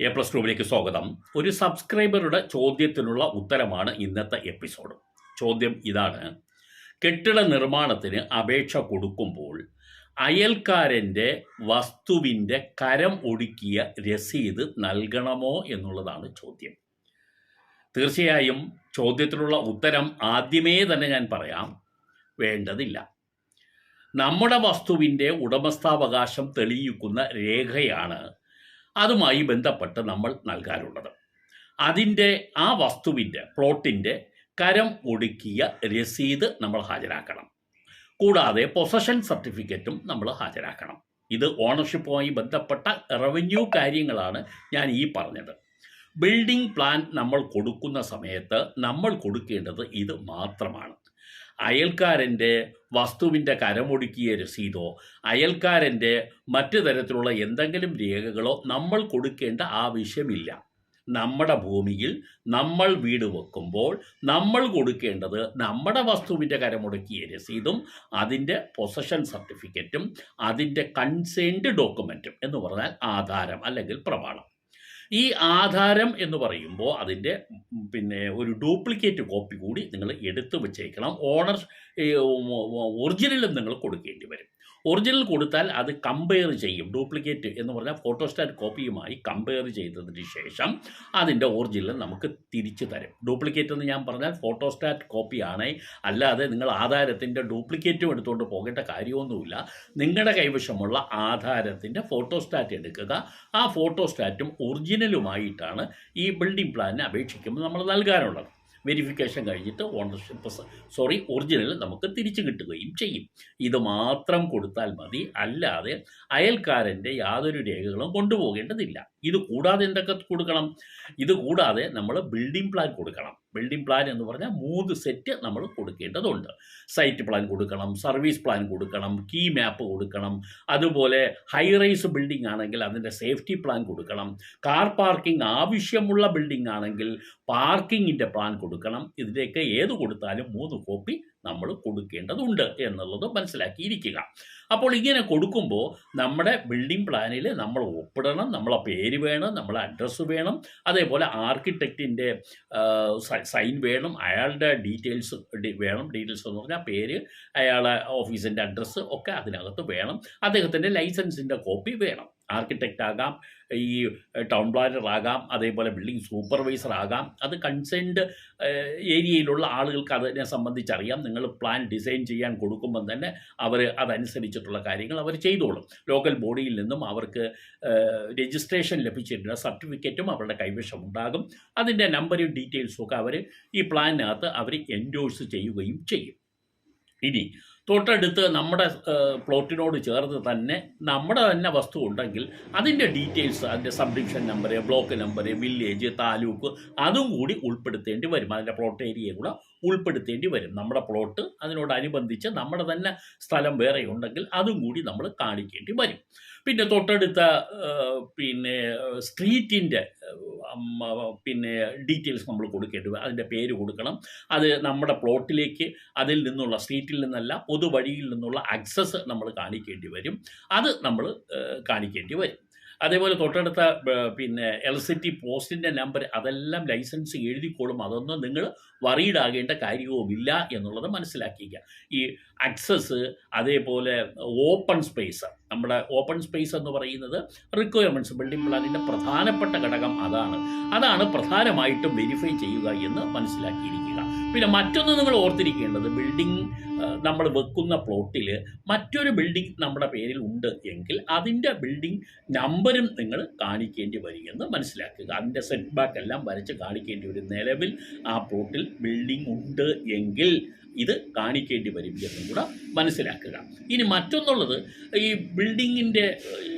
A plus ടൂവിലേക്ക് സ്വാഗതം. ഒരു സബ്സ്ക്രൈബറുടെ ചോദ്യത്തിനുള്ള ഉത്തരമാണ് ഇന്നത്തെ എപ്പിസോഡ് ചോദ്യം ഇതാണ്. കെട്ടിട നിർമ്മാണത്തിന് അപേക്ഷ കൊടുക്കുമ്പോൾ അയൽക്കാരന്റെ വസ്തുവിന്റെ കരം ഒടുക്കിയ രസീത് നൽകണമോ എന്നുള്ളതാണ് ചോദ്യം. തീർച്ചയായും ചോദ്യത്തിനുള്ള ഉത്തരം ആദ്യമേ തന്നെ ഞാൻ പറയാം. വേണ്ടതില്ല. നമ്മുടെ വസ്തുവിന്റെ ഉടമസ്ഥാവകാശം തെളിയിക്കുന്ന രേഖയാണ് അതുമായി ബന്ധപ്പെട്ട് നമ്മൾ നൽകാറുള്ളത് അതിന്റെ ആ വസ്തുവിന്റെ പ്ലോട്ടിന്റെ കരം ഒടുക്കിയ രസീത് നമ്മൾ ഹാജരാക്കണം. കൂടാതെ പൊസഷൻ സർട്ടിഫിക്കറ്റും നമ്മൾ ഹാജരാക്കണം. ഇത് ഓണർഷിപ്പുമായി ബന്ധപ്പെട്ട റവന്യൂ കാര്യങ്ങളാണ് ഞാൻ ഈ പറഞ്ഞത്. ബിൽഡിംഗ് പ്ലാൻ നമ്മൾ കൊടുക്കുന്ന സമയത്ത് നമ്മൾ കൊടുക്കേണ്ടത് ഇത് മാത്രമാണ്. അയൽക്കാരന്റെ വസ്തുവിന്റെ കരമൊടുക്കിയ രസീതോ അയൽക്കാരന്റെ മറ്റു തരത്തിലുള്ള എന്തെങ്കിലും രേഖകളോ നമ്മൾ കൊടുക്കേണ്ട ആവശ്യമില്ല. നമ്മുടെ ഭൂമിയിൽ നമ്മൾ വീട് വെക്കുമ്പോൾ നമ്മൾ കൊടുക്കേണ്ടത് നമ്മുടെ വസ്തുവിന്റെ കരമുടക്കിയ രസീതും അതിന്റെ പൊസഷൻ സർട്ടിഫിക്കറ്റും അതിന്റെ കൺസേൺഡ് ഡോക്യുമെന്റും എന്ന് പറഞ്ഞാൽ ആധാരം അല്ലെങ്കിൽ പ്രമാണം. ഈ ആധാരം എന്ന് പറയുമ്പോൾ അതിന്റെ പിന്നെ ഒരു ഡ്യൂപ്ലിക്കേറ്റ് കോപ്പി കൂടി നിങ്ങൾ എടുത്തു വെച്ചേക്കണം. ഓണർ ഒറിജിനലും നിങ്ങൾ കൊടുക്കേണ്ടി വരും. ഒറിജിനൽ കൊടുത്താൽ അത് കമ്പയർ ചെയ്യും. ഡ്യൂപ്ലിക്കേറ്റ് എന്ന് പറഞ്ഞാൽ ഫോട്ടോസ്റ്റാറ്റ് കോപ്പിയുമായി കമ്പയർ ചെയ്തതിന് ശേഷം അതിന്റെ ഒറിജിനൽ നമുക്ക് തിരിച്ചു തരും. ഡ്യൂപ്ലിക്കേറ്റ് എന്ന് ഞാൻ പറഞ്ഞാൽ ഫോട്ടോസ്റ്റാറ്റ് കോപ്പിയാണ് അല്ലാതെ നിങ്ങൾ ആധാരത്തിന്റെ ഡ്യൂപ്ലിക്കേറ്റും എടുത്തുകൊണ്ട് പോകേണ്ട കാര്യമൊന്നുമില്ല. നിങ്ങളുടെ കൈവശമുള്ള ആധാരത്തിന്റെ ഫോട്ടോസ്റ്റാറ്റ് എടുക്കുക. ആ ഫോട്ടോസ്റ്റാറ്റും ഒറിജിനലുമായിട്ടാണ് ഈ ബിൽഡിംഗ് പ്ലാനിന് അപേക്ഷിക്കുമ്പോൾ നമ്മൾ നൽകാനുള്ളത്. വെരിഫിക്കേഷൻ കഴിഞ്ഞിട്ട് ഓണർഷിപ്പ് സോറി ഒറിജിനൽ നമുക്ക് തിരിച്ചു കിട്ടുകയും ചെയ്യും. ഇത് മാത്രം കൊടുത്താൽ മതി. അല്ലാതെ അയൽക്കാരന്റെ യാതൊരു രേഖകളും കൊണ്ടുപോകേണ്ടതില്ല. ഇത് കൂടാതെ എന്തൊക്കെ കൊടുക്കണം? ഇത് കൂടാതെ നമ്മൾ ബിൽഡിംഗ് പ്ലാൻ കൊടുക്കണം. ബിൽഡിംഗ് പ്ലാൻ എന്ന് പറഞ്ഞാൽ മൂന്ന് സെറ്റ് നമ്മൾ കൊടുക്കേണ്ടതുണ്ട്. സൈറ്റ് പ്ലാൻ കൊടുക്കണം സർവീസ് പ്ലാൻ കൊടുക്കണം കീ മാപ്പ് കൊടുക്കണം. അതുപോലെ ഹൈ റൈസ് ബിൽഡിംഗ് ആണെങ്കിൽ അതിന്റെ സേഫ്റ്റി പ്ലാൻ കൊടുക്കണം. കാർ പാർക്കിംഗ് ആവശ്യമുള്ള ബിൽഡിംഗ് ആണെങ്കിൽ പാർക്കിങ്ങിന്റെ പ്ലാൻ കൊടുക്കണം. ഇതിന്റെയൊക്കെ ഏത് കൊടുത്താലും മൂന്ന് കോപ്പി നമ്മൾ കൊടുക്കേണ്ടതുണ്ട് എന്നുള്ളത് മനസ്സിലാക്കിയിരിക്കുക. അപ്പോൾ ഇങ്ങനെ കൊടുക്കുമ്പോൾ നമ്മുടെ ബിൽഡിംഗ് പ്ലാനിൽ നമ്മൾ ഒപ്പിടണം നമ്മളെ പേര് വേണം നമ്മളെ അഡ്രസ്സ് വേണം അതേപോലെ ആർക്കിടെക്റ്റിന്റെ സൈൻ വേണം അയാളുടെ ഡീറ്റെയിൽസ് വേണം ഡീറ്റെയിൽസ് എന്ന് പറഞ്ഞാൽ പേര് അയാളെ ഓഫീസിന്റെ അഡ്രസ്സ് ഒക്കെ അതിനകത്ത് വേണം അദ്ദേഹത്തിന്റെ ലൈസൻസിന്റെ കോപ്പി വേണം. ആർക്കിടെക്റ്റ് ആകാം ഈ ടൗൺ പ്ലാനർ ആകാം അതേപോലെ ബിൽഡിംഗ് സൂപ്പർവൈസർ ആകാം. അത് കൺസേൺഡ് ഏരിയയിലുള്ള ആളുകൾക്ക് അതിനെ സംബന്ധിച്ചറിയാം. നിങ്ങൾ പ്ലാൻ ഡിസൈൻ ചെയ്യാൻ കൊടുക്കുമ്പം തന്നെ അവർ അതനുസരിച്ചിട്ടുള്ള കാര്യങ്ങൾ അവർ ചെയ്തോളും. ലോക്കൽ ബോഡിയിൽ നിന്നും അവർക്ക് രജിസ്ട്രേഷൻ ലഭിച്ചിട്ടുള്ള സർട്ടിഫിക്കറ്റും അവരുടെ കൈവശം ഉണ്ടാകും. അതിന്റെ നമ്പറും ഡീറ്റെയിൽസും ഒക്കെ അവർ ഈ പ്ലാനിനകത്ത് അവർ എൻഡോഴ്സ് ചെയ്യുകയും ചെയ്യും. ഇനി തൊട്ടടുത്ത് നമ്മുടെ പ്ലോട്ടിനോട് ചേർന്ന് തന്നെ നമ്മുടെ തന്നെ വസ്തു ഉണ്ടെങ്കിൽ അതിന്റെ ഡീറ്റെയിൽസ് അതിന്റെ sub division number block number village taluk അതും കൂടി ഉൾപ്പെടുത്തേണ്ടി വരും. അതിന്റെ പ്ലോട്ട് ഏരിയയും കൂടെ ഉൾപ്പെടുത്തേണ്ടി വരും. നമ്മുടെ പ്ലോട്ട് അതിനോടനുബന്ധിച്ച് നമ്മുടെ തന്നെ സ്ഥലം വേറെ ഉണ്ടെങ്കിൽ അതും കൂടി നമ്മൾ കാണിക്കേണ്ടി വരും. പിന്നെ തൊട്ടടുത്ത പിന്നെ സ്ട്രീറ്റിന്റെ പിന്നെ ഡീറ്റെയിൽസ് നമ്മൾ കൊടുക്കേണ്ടി അതിന്റെ പേര് കൊടുക്കണം. അത് നമ്മുടെ പ്ലോട്ടിലേക്ക് അതിൽ നിന്നുള്ള സ്ട്രീറ്റിൽ നിന്നല്ല പൊതുവഴിയിൽ നിന്നുള്ള ആക്സസ് നമ്മൾ കാണിക്കേണ്ടി വരും. അത് നമ്മൾ കാണിക്കേണ്ടി വരും. അതേപോലെ തൊട്ടടുത്ത പിന്നെ ടി പോസ്റ്റിന്റെ നമ്പർ അതെല്ലാം ലൈസൻസ് എഴുതിക്കോളും. അതൊന്നും നിങ്ങൾ വറീഡാകേണ്ട കാര്യവുമില്ല എന്നുള്ളത് മനസ്സിലാക്കിക്കുക ഈ അക്സസ് അതേപോലെ ഓപ്പൺ സ്പേസ് നമ്മുടെ ഓപ്പൺ സ്പേസ് എന്ന് പറയുന്നത് റിക്വയർമെന്റ്സ് ബിൽഡിംഗ് പ്ലാനിന്റെ പ്രധാനപ്പെട്ട ഘടകം അതാണ്. അതാണ് പ്രധാനമായിട്ടും വെരിഫൈ ചെയ്യുക എന്ന് മനസ്സിലാക്കിയിരിക്കുക. പിന്നെ മറ്റൊന്ന് നിങ്ങൾ ഓർത്തിരിക്കേണ്ടത് ബിൽഡിംഗ് നമ്മൾ വെക്കുന്ന പ്ലോട്ടിൽ മറ്റൊരു ബിൽഡിംഗ് നമ്മുടെ പേരിൽ ഉണ്ട് എങ്കിൽ അതിന്റെ ബിൽഡിംഗ് നമ്പരും നിങ്ങൾ കാണിക്കേണ്ടി വരികയെന്ന് മനസ്സിലാക്കുക. അതിന്റെ സെറ്റ് ബാക്ക് എല്ലാം വരച്ച് കാണിക്കേണ്ടി വരും. നിലവിൽ ആ പ്ലോട്ടിൽ ബിൽഡിംഗ് ഉണ്ട് എങ്കിൽ ഇത് കാണിക്കേണ്ടി വരും എന്നും കൂടെ മനസ്സിലാക്കുക. ഇനി മറ്റൊന്നുള്ളത് ഈ ബിൽഡിങ്ങിന്റെ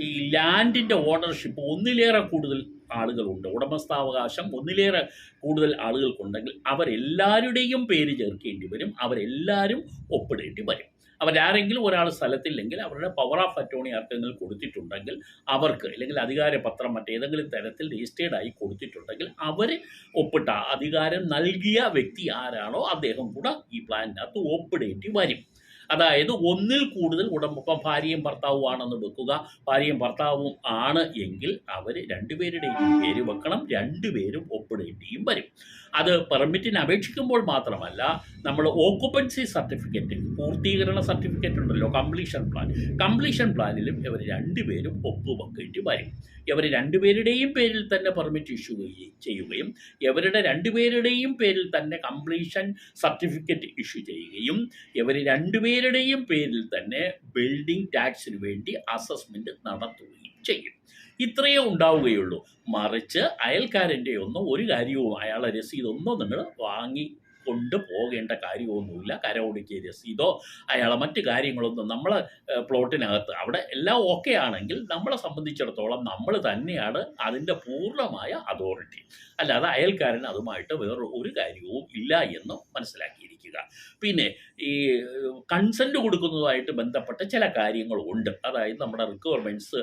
ഈ ലാൻഡിന്റെ ഓണർഷിപ്പ് ഒന്നിലേറെ കൂടുതൽ ആളുകളുണ്ട്. ഉടമസ്ഥാവകാശം ഒന്നിലേറെ കൂടുതൽ ആളുകൾക്കുണ്ടെങ്കിൽ അവരെല്ലാവരുടെയും പേര് ചേർക്കേണ്ടി വരും. അവരെല്ലാവരും ഒപ്പിടേണ്ടി വരും. അവരാരെങ്കിലും ഒരാൾ സ്ഥലത്തില്ലെങ്കിൽ അവരുടെ പവർ ഓഫ് അറ്റോണി ആർക്കെങ്കിലും കൊടുത്തിട്ടുണ്ടെങ്കിൽ അവർക്ക് അല്ലെങ്കിൽ അധികാരപത്രം മറ്റേതെങ്കിലും തരത്തിൽ രജിസ്റ്റേർഡ് ആയി കൊടുത്തിട്ടുണ്ടെങ്കിൽ അവർ ഒപ്പിട്ട അധികാരം നൽകിയ വ്യക്തി ആരാണോ അദ്ദേഹം കൂടെ ഈ പ്ലാനിനകത്ത് ഒപ്പിടേണ്ടി വരും. അതായത് ഒന്നിൽ കൂടുതൽ ഉടമ്പം ഭാര്യയും ഭർത്താവുമാണെന്ന് വെക്കുക. ഭാര്യയും ഭർത്താവും ആണ് എങ്കിൽ അവർ രണ്ടുപേരുടെയും പേര് വെക്കണം. രണ്ടുപേരും ഒപ്പിടേണ്ടിയും വരും. അത് പെർമിറ്റിന് അപേക്ഷിക്കുമ്പോൾ മാത്രമല്ല നമ്മൾ ഓക്കുപ്പൻസി സർട്ടിഫിക്കറ്റ് പൂർത്തീകരണ സർട്ടിഫിക്കറ്റ് ഉണ്ടല്ലോ കംപ്ലീഷൻ പ്ലാൻ കംപ്ലീഷൻ പ്ലാനിലും ഇവർ രണ്ടുപേരും ഒപ്പുവെക്കേണ്ടി വരും. ഇവർ രണ്ടുപേരുടെയും പേരിൽ തന്നെ പെർമിറ്റ് ഇഷ്യൂ ചെയ്യുകയും ഇവരുടെ രണ്ടുപേരുടെയും പേരിൽ തന്നെ കംപ്ലീഷൻ സർട്ടിഫിക്കറ്റ് ഇഷ്യൂ ചെയ്യുകയും ഇവർ രണ്ടുപേരുടെയും പേരിൽ തന്നെ ബിൽഡിംഗ് ടാക്സിന് വേണ്ടി അസസ്മെന്റ് നടത്തുകയും ചെയ്യും. ഇത്രയേ ഉണ്ടാവുകയുള്ളൂ. മറിച്ച് അയൽക്കാരന്റെ ഒന്നും ഒരു കാര്യവും അയാളെ രസീതൊന്നോ നിങ്ങൾ വാങ്ങി കൊണ്ട് പോകേണ്ട കാര്യമൊന്നുമില്ല. കരമൊടുക്കിയ രസീതോ അയാളെ മറ്റ് കാര്യങ്ങളൊന്നും നമ്മൾ പ്ലോട്ടിനകത്ത് അവിടെ എല്ലാം ഓക്കെ ആണെങ്കിൽ നമ്മളെ സംബന്ധിച്ചിടത്തോളം നമ്മൾ തന്നെയാണ് അതിന്റെ പൂർണമായ അതോറിറ്റി അല്ലാതെ അയൽക്കാരൻ അതുമായിട്ട് വേറെ ഒരു കാര്യവും ഇല്ല എന്ന് മനസ്സിലാക്കിയിരിക്കുക. പിന്നെ ഈ കൺസെന്റ് കൊടുക്കുന്നതുമായിട്ട് ബന്ധപ്പെട്ട ചില കാര്യങ്ങളുണ്ട്. അതായത് നമ്മുടെ റിക്വയർമെന്റ്സ്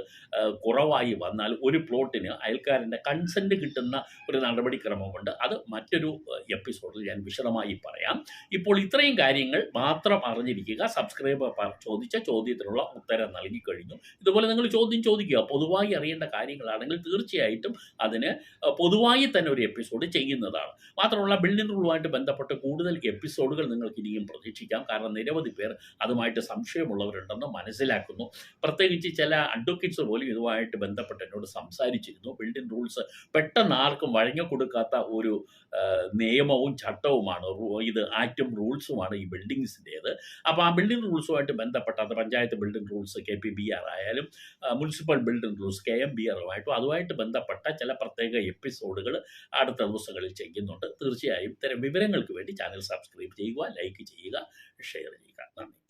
കുറവായി വന്നാൽ ഒരു പ്ലോട്ടിന് അയൽക്കാരന്റെ കൺസെന്റ് കിട്ടുന്ന ഒരു നടപടിക്രമമുണ്ട്. അത് മറ്റൊരു എപ്പിസോഡിൽ ഞാൻ വിശദമായി പറയാം. ഇപ്പോൾ ഇത്രയും കാര്യങ്ങൾ മാത്രം അറിഞ്ഞിരിക്കുക സബ്സ്ക്രൈബർ ചോദിച്ച ചോദ്യത്തിനുള്ള ഉത്തരം നൽകി കഴിഞ്ഞു. ഇതുപോലെ നിങ്ങൾ ചോദ്യം ചോദിക്കുക പൊതുവായി അറിയേണ്ട കാര്യങ്ങളാണെങ്കിൽ തീർച്ചയായിട്ടും അതിന് പൊതുവായി തന്നെ ഒരു എപ്പിസോഡ് ചെയ്യുന്നതാണ്. മാത്രമല്ല ബിൽഡിംഗ് റൂളുമായിട്ട് ബന്ധപ്പെട്ട് കൂടുതൽ എപ്പിസോഡുകൾ നിങ്ങൾക്ക് ഇനിയും പ്രതീക്ഷിക്കാം. കാരണം നിരവധി പേർ അതുമായിട്ട് സംശയമുള്ളവരുണ്ടെന്ന് മനസ്സിലാക്കുന്നു. പ്രത്യേകിച്ച് ചില അഡ്വക്കേറ്റ്സ് പോലും ഇതുമായിട്ട് ബന്ധപ്പെട്ട് എന്നോട് സംസാരിച്ചിരുന്നു. ബിൽഡിംഗ് റൂൾസ് പെട്ടെന്ന് ആർക്കും വഴങ്ങിക്കൊടുക്കാത്ത ഒരു നിയമവും ചട്ടവുമാണ്. ഇത് ആക്റ്റും റൂൾസുമാണ് ഈ ബിൽഡിങ്സിന്റേത് അപ്പോൾ ആ ബിൽഡിംഗ് റൂൾസുമായിട്ട് ബന്ധപ്പെട്ട അത് panchayat building rules K P B R ആയാലും municipal building rules K M B ആറുമായിട്ടും അതുമായിട്ട് ബന്ധപ്പെട്ട ചില പ്രത്യേക എപ്പിസോഡുകൾ അടുത്ത ദിവസങ്ങളിൽ ചെയ്യുന്നുണ്ട്. തീർച്ചയായും ഇത്തരം വിവരങ്ങൾക്ക് വേണ്ടി ചാനൽ സബ്സ്ക്രൈബ് ചെയ്യുക ലൈക്ക് ചെയ്യുക ഷെയർ ചെയ്യുക. that. Let me